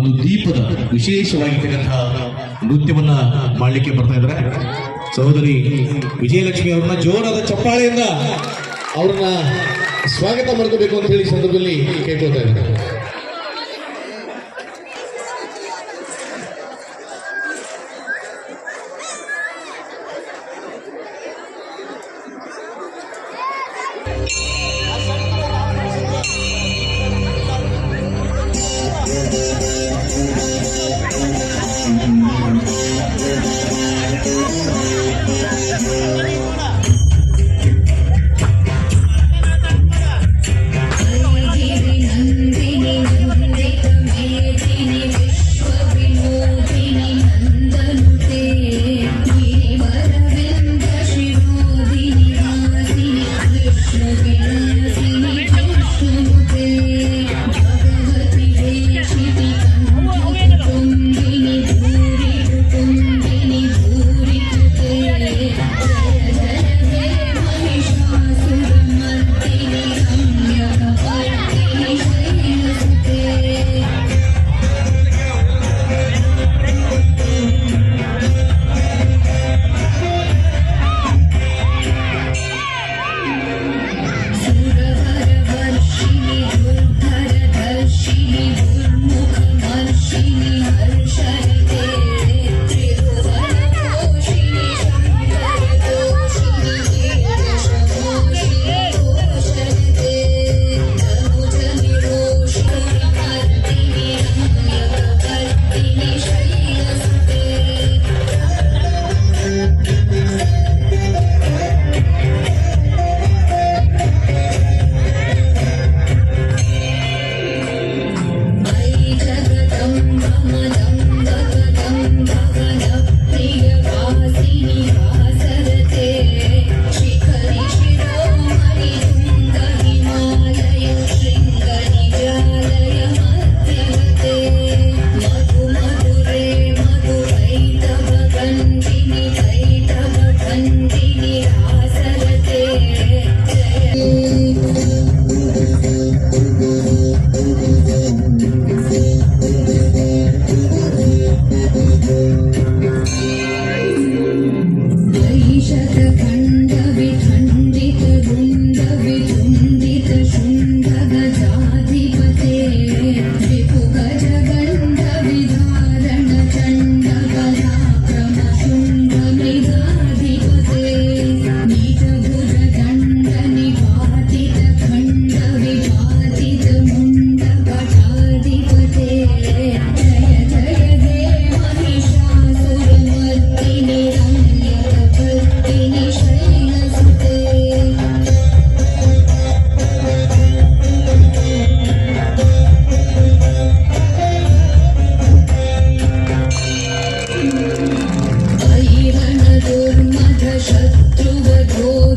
ಒಂದು ದೀಪದ ವಿಶೇಷವಾಗಿರ್ತಕ್ಕಂತಹ ನೃತ್ಯವನ್ನ ಮಾಡಲಿಕ್ಕೆ ಬರ್ತಾ ಇದ್ದಾರೆ. ಸಹೋದರಿ ವಿಜಯಲಕ್ಷ್ಮಿ ಅವ್ರನ್ನ ಜೋರಾದ ಚಪ್ಪಾಳೆಯಿಂದ ಅವ್ರನ್ನ ಸ್ವಾಗತ ಮಾಡ್ಕೋಬೇಕು ಅಂತ ಹೇಳಿ ಸಂದರ್ಭದಲ್ಲಿ ಕೇಳ್ಕೊತಾ ಇದ್ದಾರೆ. Shut the शत्रुवधो